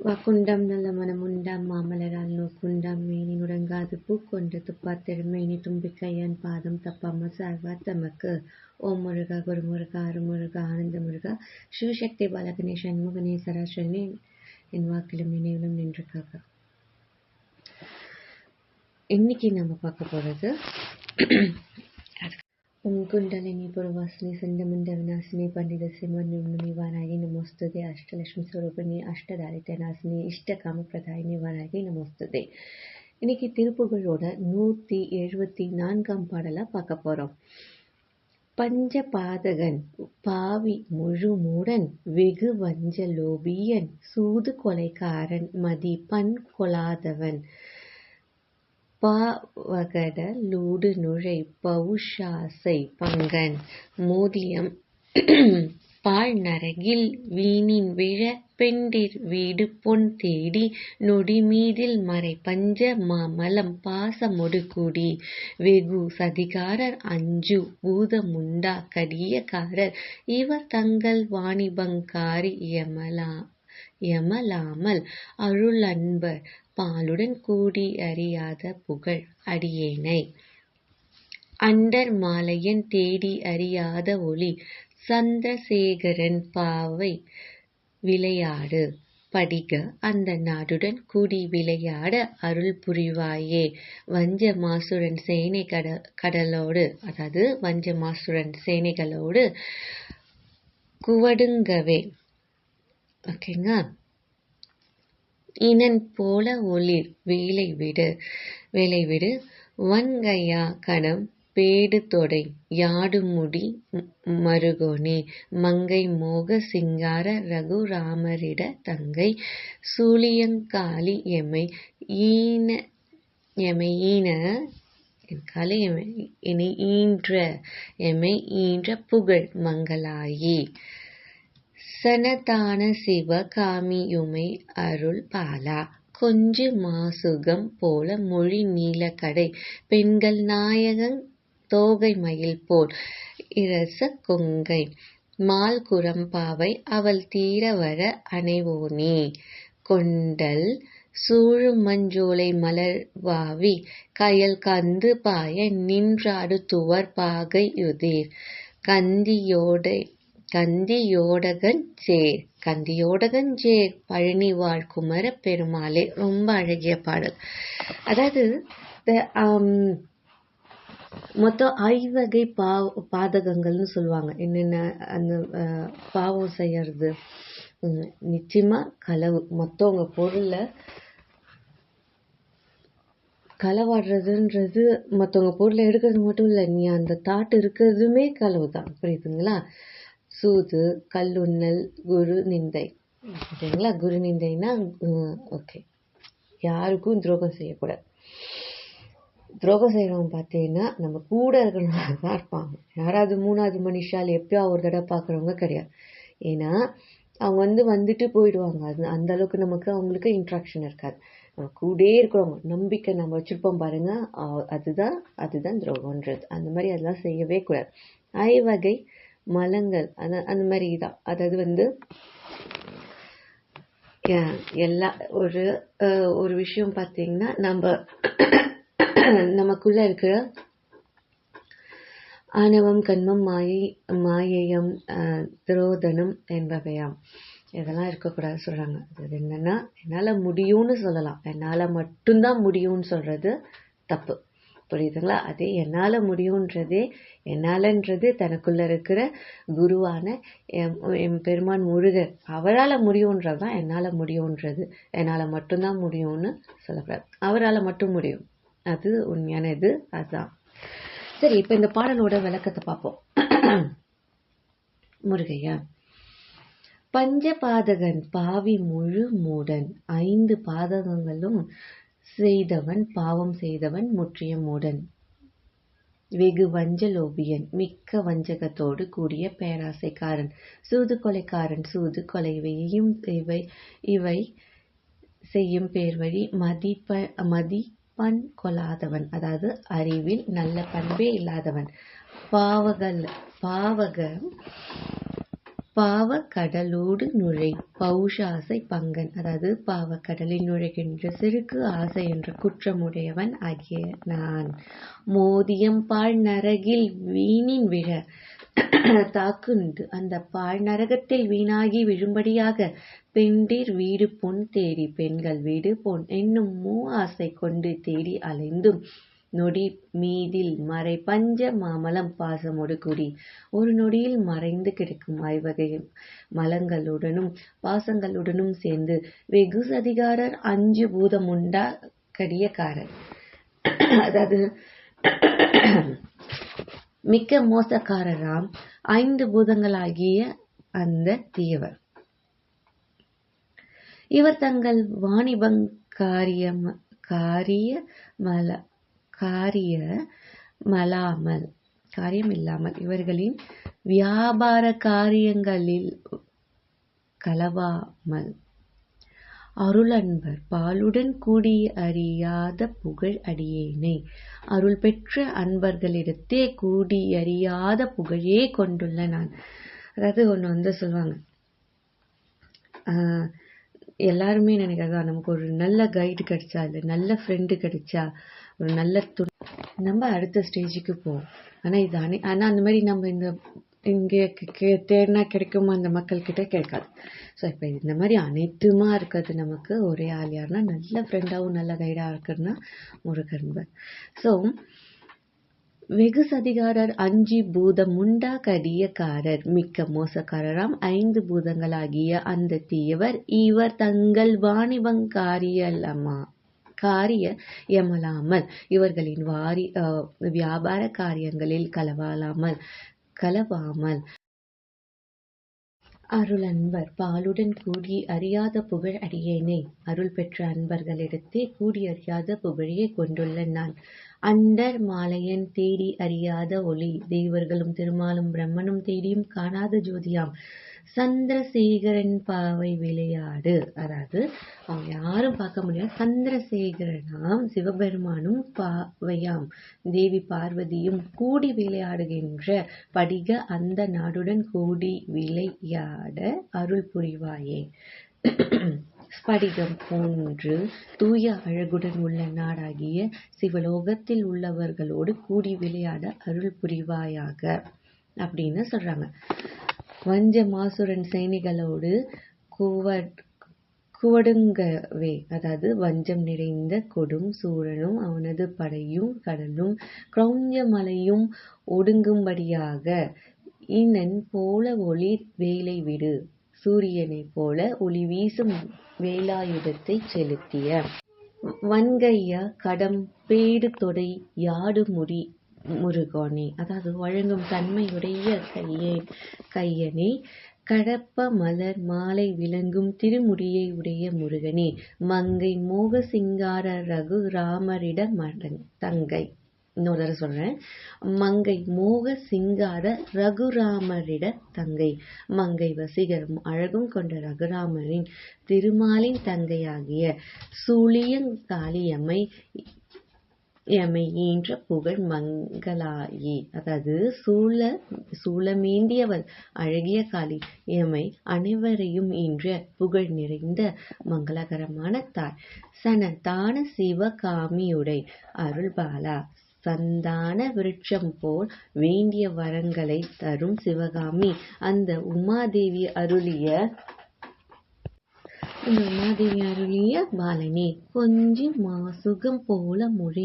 வாக்குண்டம் நல்ல மனமுண்டாம் மாமலரால் நோக்குண்டாம். மேனி நுடங்காது பூக்கொண்டு துப்பாத்தெருமேனி தும்பிக்கையன் பாதம் தப்பாம சார்வா தமக்கு. ஓம் முருகா குருமுருகா அருமுருகா ஆனந்த முருகா சிவசக்தி பாலகணே சண்முகனே சராசரனே என் வாக்கிலும் நினைவிலும் நின்றுக்காக. இன்னைக்கு நம்ம பார்க்க போறது कुण्डलिनी पुरवासिनी सन्नमन्दविनाशिनी पण्डितस्य मन्युम्नमि वारायि नमोस्तुते अष्टलक्ष्मी அஷ்டதாரித்த நாசினி இஷ்ட காமப்பிரதாயினி வாராகி நமோஸ்துதே இன்னைக்கு திருப்புகழோட நூற்றி எழுபத்தி நான்காம் பாடலாக பார்க்க போகிறோம் பஞ்ச பாதகன் பாவி முழுமூடன் வெகு வஞ்சலோபியன் சூது கொலைக்காரன் மதி பண் கொலாதவன் பாவகட லூடு நுழை பவுஷாசை பங்கன். மோதியம் பால் நரகில் வீணின் விழ பெண்டிர் வீடு பொன் தேடி நொடி மீதில் மறை பஞ்ச மாமலம் பாசமொடுகுடி வெகு சதிகாரர் அஞ்சு பூதமுண்டா கடியக்காரர் இவர் தங்கள் வாணிபங்காரி யமலா யமலாமல் அருளன்பர் பாலுடன் கூடி அறியாத புகழ் அடியேனை. அண்டர் மாலையன் தேடி அறியாத ஒளி சந்திரசேகரன் பாவை விளையாடு. படிக அந்த நாடுடன் கூடி விளையாட அருள் புரிவாயே. வஞ்ச மாசுரன் சேனை கட கடலோடு அதாவது வஞ்ச மாசுரன் சேனைகளோடு குவடுங்கவே. ஓகேங்க இனன் போல ஒளிர். வேலை விடு. வேலை விடு. வன்கையா கணம் பேடு தொடை. யாடுமுடி மருகோனே. மங்கை மோக சிங்கார ரகுராமரிட தங்கை. சூழியங்காலி எமை ஈன எமை ஈன காலை இனி ஈன்ற எமை ஈன்ற புகழ் மங்களாயி. சனதான சிவ காமியுமை அருள் பாலா கொஞ்சு மாசுகம் போல மொழி நீலக்கடை பெண்கள் நாயகன் தோகை மயில் போல் இரச கொங்கை மால் குரம்பாவை அவள் தீர வர அணைவோனே கொண்டல் சூழு மஞ்சோலை மலர் வாவி கயல் கந்து பாய நின்றாடு துவர் பாகை யுதிர் கந்தியோடை கந்தியோடகன் சேர். கந்தியோடகன் ஜே பழனி குமர பெருமாளே ரொம்ப அழகிய பாடல். அதாவது மொத்தம் ஐவகை பாவ பாதகங்கள்னு சொல்லுவாங்க. என்னென்ன அந்த பாவம் செய்யறது. நிச்சயமா களவு. மொத்தம் உங்க பொருள்ல களவாடுறதுன்றது மற்றவங்க பொருளை எடுக்கிறது மட்டும் இல்லை. நீ அந்த தாட் இருக்கிறதுமே களவு தான் புரியுதுங்களா? சூது கல்லுண்ணல் குரு நிந்தை. ஓகேங்களா குரு நிந்தைனா ஓகே யாருக்கும் துரோகம் செய்யக்கூடாது. துரோகம் செய்கிறவங்க பார்த்தீங்கன்னா நம்ம கூட இருக்கிறவங்க தான் இருப்பாங்க. யாராவது மூணாவது மனுஷால் எப்பயோ ஒரு தடவை பார்க்குறவங்க கிடையாது. ஏன்னா அவங்க வந்து வந்துட்டு போயிடுவாங்க. அது அந்த அளவுக்கு நமக்கு அவங்களுக்கு இன்ட்ராக்ஷன் இருக்காது. நம்ம கூடே இருக்கிறவங்க நம்பிக்கை நம்ம வச்சுருப்போம் பாருங்கள் அதுதான் அதுதான் துரோகன்றது அந்த மாதிரி அதெல்லாம் செய்யவே கூடாது. ஐவகை மலங்கள் அந்த அந்த மாதிரி தான் அதாவது வந்து எல்லா ஒரு ஒரு விஷயம் பார்த்தீங்கன்னா நம்ம நமக்குள்ள இருக்கிற ஆணவம் கண்மம் மாயை மாயையம் துரோதனம் என்பவையாம். இதெல்லாம் இருக்கக்கூடாது சொல்கிறாங்க அது என்னன்னா என்னால் முடியும்னு சொல்லலாம். என்னால் மட்டும்தான் முடியும்னு சொல்கிறது தப்பு. புரியுதுங்களா? அதே என்னால் முடியுன்றதே என்னாலன்றது தனக்குள்ள இருக்கிற குருவான என் பெருமான் முருகர். அவரால் முடியுன்றது தான் என்னால் முடியுன்றது என்னால் மட்டும்தான் முடியும்னு சொல்லக்கூடாது அவரால் மட்டும் முடியும். அது உண்மையான இது. அதுதான் சரி இப்போ இந்த பாடலோட விளக்கத்தை பார்ப்போம். முருகையா பஞ்சபாதகன் பாவி முழு மூடன். ஐந்து பாதகங்களும் செய்தவன் பாவம் செய்தவன் முற்றிய மூடன். வெகு வஞ்சலோபியன் மிக்க வஞ்சகத்தோடு கூடிய பேராசைக்காரன் சூது கொலைக்காரன் சூது கொலைவையும் இவை இவை செய்யும் பேர் வழி மதிப்ப மதிப்பன் கொள்ளாதவன் அதாவது அறிவில் நல்ல பண்பே இல்லாதவன். பாவகல் பாவக பாவக்கடலோடு நுழை பௌஷாசை பங்கன். அதாவது பாவக் கடலில் நுழைகின்ற சிறுக்கு ஆசை என்ற குற்றமுடையவன் ஆகிய நான். மோதியம் பாழ் நரகில் வீணின் விழ தாக்குண்டு. அந்த பாழ் நரகத்தில் வீணாகி விழும்படியாக பெண்டிர் வீடு பொன் தேடி பெண்கள் வீடு பொன் என்னும் மூ ஆசை கொண்டு தேடி அலைந்தும். நொடி மீதில் மறை பஞ்ச மாமலம் பாசமொடு குடி. ஒரு நொடியில் மறைந்து கிடக்கும் ஐவகை மலங்களுடனும் பாசங்களுடனும் சேர்ந்து வெகு சதிகாரர் அஞ்சு பூதமுண்டா கடியக்காரர். அதாவது மிக்க மோசக்காரராம் ஐந்து பூதங்களாகிய அந்த தீயவர். இவர் தங்கள் வாணிபங் காரிய காரிய மல காரிய மலாமல் காரியம் இல்லாமல் இவர்களின் வியாபார காரியங்களில் கலவாமல். அருளன்பர் பாலுடன் கூடி அறியாத புகழ் அடியேனே. அருள் பெற்ற அன்பர்களிடத்தே கூடி அறியாத புகழே கொண்டுள்ள நான். அதாவது ஒன்று வந்து சொல்லுவாங்க. எல்லாருமே நினைக்கிறாங்க நமக்கு ஒரு நல்ல கைடு கிடைச்சா இல்லை நல்ல ஃப்ரெண்டு கிடைச்சா ஒரு நல்ல துணி. நம்ம அடுத்த ஸ்டேஜுக்கு போவோம். ஆனால் இது அனை ஆனால் அந்த மாதிரி நம்ம இந்த இங்கே தேடினா கிடைக்குமா அந்த மக்கள்கிட்ட கிடைக்காது ஸோ இப்போ இந்த மாதிரி அனைத்துமா இருக்கிறது நமக்கு ஒரே ஆள் யாருன்னா நல்ல ஃப்ரெண்டாகவும் நல்ல கைடாக இருக்குன்னா முருகன்பர் ஸோ வெகு சதிகாரர் அஞ்சு பூதம் முண்டா கடியக்காரர் மிக்க மோசக்காரராம். ஐந்து பூதங்களாகிய அந்த தீயவர் இவர் தங்கள் வாணிபங்காரியல்லமா காரிய எமலாமல் இவர்களின் வாரி வியாபார காரியங்களில் கலவாலாமல் கலவாமல். அருள் அன்பர் பாலுடன் கூடி அறியாத புகழ் அடியேனே. அருள் பெற்ற அன்பர்களிடத்தே கூடி அறியாத புகழையே கொண்டுள்ள நான். அண்டர் மாலையன் தேடி அறியாத ஒளி. தேவர்களும் திருமாலும் பிரம்மனும் தேடியும் காணாத ஜோதியாம். சந்திரசேகரன் பாவை விளையாடு. அதாவது அவங்க யாரும் பார்க்க முடியாது. சந்திரசேகரனாம் சிவபெருமானும் பாவையாம். தேவி பார்வதியும் கூடி விளையாடுகின்ற படிக அந்த நாடுடன் கூடி விளையாட அருள் புரிவாயே. ஸ்படிகம் போன்று தூய அழகுடன் உள்ள நாடாகிய சிவலோகத்தில் உள்ளவர்களோடு கூடி விளையாட அருள் புரிவாயாக அப்படின்னு சொல்றாங்க. வஞ்ச மாசுரன் சேனைகளோடு குவட் குவடுங்கவே அதாவது வஞ்சம் நிறைந்த கொடும் சூரனும் அவனது படையும் கடலும் கிரௌஞ்ச மலையும் ஒடுங்கும்படியாக இன்னன் போல ஒளி வேலை விடு. சூரியனைப் போல ஒளி வீசும் வேலாயுதத்தை செலுத்திய. வன்கைய கடம் பேடு தொடை யாடு முடி முருகோனே. அதாவது வழங்கும் தன்மையுடைய கையே கையனே. கடப்ப மலர் மாலை விளங்கும் திருமுடியை உடைய முருகனே. மங்கை மோக சிங்கார ரகு ராமரிட மடன் தங்கை. இன்னொரு தடவை சொல்றேன். மங்கை மோக சிங்கார ரகுராமரிட தங்கை. மங்கை வசீகரம் அழகும் கொண்ட ரகுராமரின் திருமாலின் தங்கையாகிய சூழியங்காளியம்மை எமை ஈன்ற புகழ் மங்களாயி. அதாவது சூழ சூழமேந்தியவள் அழகிய காளி எமை அனைவரையும் ஈன்ற புகழ் நிறைந்த மங்களகரமான தாய். சனதான சிவகாமியுடை அருள்பாலா. சந்தான விருட்சம் போல் வேண்டிய வரங்களை தரும் சிவகாமி. அந்த உமாதேவி அருளிய உமாதேவி அருளிய பாலனே கொஞ்சம் மாசுகம் போல மொழி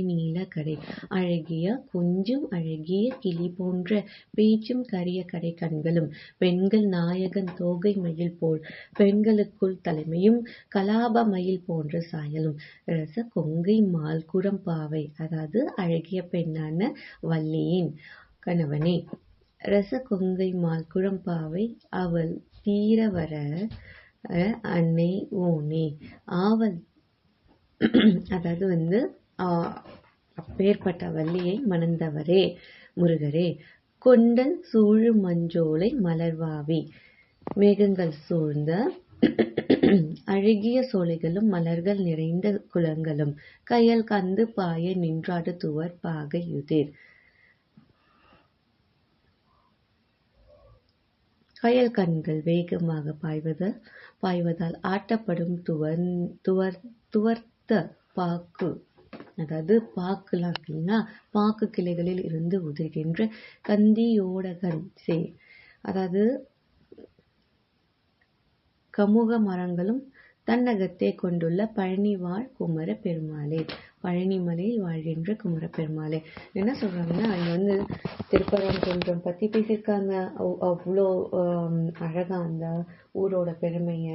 கடை அழகிய கொஞ்சம் அழகிய கிளி போன்ற பேச்சும் கரிய கடை கண்களும் பெண்கள் நாயகன் தோகை மயில் போல் பெண்களுக்குள் தலைமையும் கலாப மயில் போன்ற சாயலும் ரச கொங்கை மால்குரம் பாவை அதாவது அழகிய பெண்ணான வள்ளியின் கணவனே ரச கொங்கை மால்குடம் பாவை அவள் தீர வர அன்னை ஓனே ஆவல் அதாவது வந்து அப்பேற்பட்ட வள்ளியை மணந்தவரே முருகரே. கொண்டல் சூழு மஞ்சோலை மலர்வாவி. மேகங்கள் சூழ்ந்த அழகிய சோலைகளும் மலர்கள் நிறைந்த குளங்களும். கையல் கந்து பாய நின்றாடு துவர் பாகையுதிர் கயல் கண்கள் வேகமாக பாய்வதால் பாய்வதால் ஆட்டப்படும் துவர் துவர் துவர்த்த பாக்கு அதாவது பாக்குலாம் அப்படின்னா பாக்கு கிளைகளில் இருந்து உதிர்கின்ற கந்தியோடகன் சே அதாவது கமுக மரங்களும் தன்னகத்தே கொண்டுள்ள பழனி வாழ் குமர பெருமாளே பழனிமலையில் வாழ்கின்ற குமர பெருமாளே என்ன சொல்றாங்கன்னா அங்க வந்து திருப்பரங்குன்றம் பத்தி பேசியிருக்காங்க. அவ்- அவ்வளோ அழகாக அழகா அந்த ஊரோட பெருமைய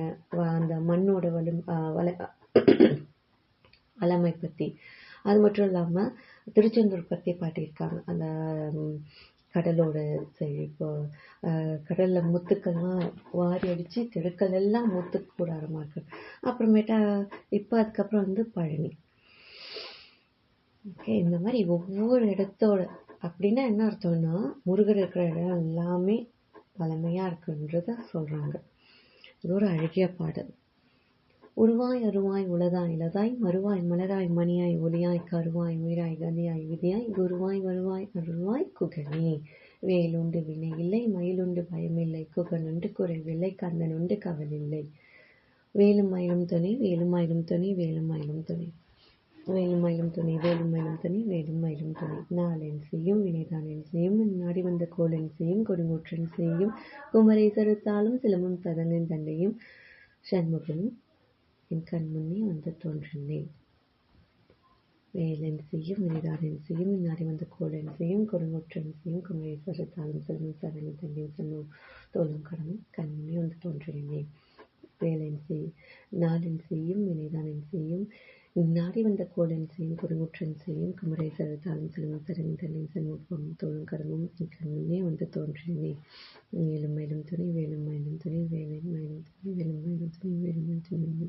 அந்த மண்ணோட வலிம் வள வளமை பத்தி அது மட்டும் இல்லாம திருச்செந்தூர் பத்தி பாட்டியிருக்காங்க. அந்த கடலோட இப்போ கடலில் கடல்ல முத்துக்கள்லாம் வாரி அடித்து தெருக்கள் எல்லாம் முத்து கூடாரமாக இருக்கு அப்புறமேட்டா இப்போ அதுக்கப்புறம் வந்து பழனி. ஓகே இந்த மாதிரி ஒவ்வொரு இடத்தோட அப்படின்னா என்ன அர்த்தம்னா முருகர் இருக்கிற இடம் எல்லாமே பழமையாக இருக்குன்றத சொல்கிறாங்க இது ஒரு அழகிய பாடல். உருவாய் அருவாய் உலதாய் இலதாய் மறுவாய் மலராய் மணியாய் ஒளியாய் கருவாய் உயிராய் கதியாய் விதியாய் குருவாய் வருவாய் அருள்வாய் குகனே. வேலுண்டு வினை இல்லை மயிலுண்டு பயமில்லை குகனுண்டு குறைவில்லை கந்தனுண்டு கவலில்லை வேலும் மயிலும் துணை வேலும் மயிலும் துணை வேலும் மயிலும் துணை. வேலும் மயிலும் துணை வேலும் மயிலும் துணை வேலும் மயிலும் துணை. நாளென் செய்யும் வினைதானென் செய்யும் நாடி வந்த கோலென் செய்யும் கொடுங்கூற்றன் செய்யும் குமரேசருத்தாலும் சிலமும் ததனின் தண்டையும் சண்முகனும் என் கண் முன்னே வந்து தோன்றினேன். வேலன் செய்யும் வினைதாரன் செய்யும் இந்நாடி வந்த கோலன் செய்யும் கொடுங்கொற்றன் செய்யும் குமரேஸ்வரத்தாலும் செல்வம் சரணி தண்ணியும் செல்வம் தோலும் கடமும் கண் முன்னே வந்து தோன்றினேன். வேலன் செய் நாளன் செய்யும் வினைதானன் செய்யும் நாடி வந்த கோலன் செய்யும் கொடுங்குற்றன் செய்யும் குமரை குமரேசரத்தாலும் செல்வம் சரணி தண்டையும் சண்முகம் தோளும் கடமும் என் கண் வந்து தோன்றினேன். மேலும் மேலும் துணை வேலும் மயிலும் துணை வேலும் மயிலும் துணை வேலும் மயிலும் துணை வேலும் மயிலும் துணை வேலும் துணை.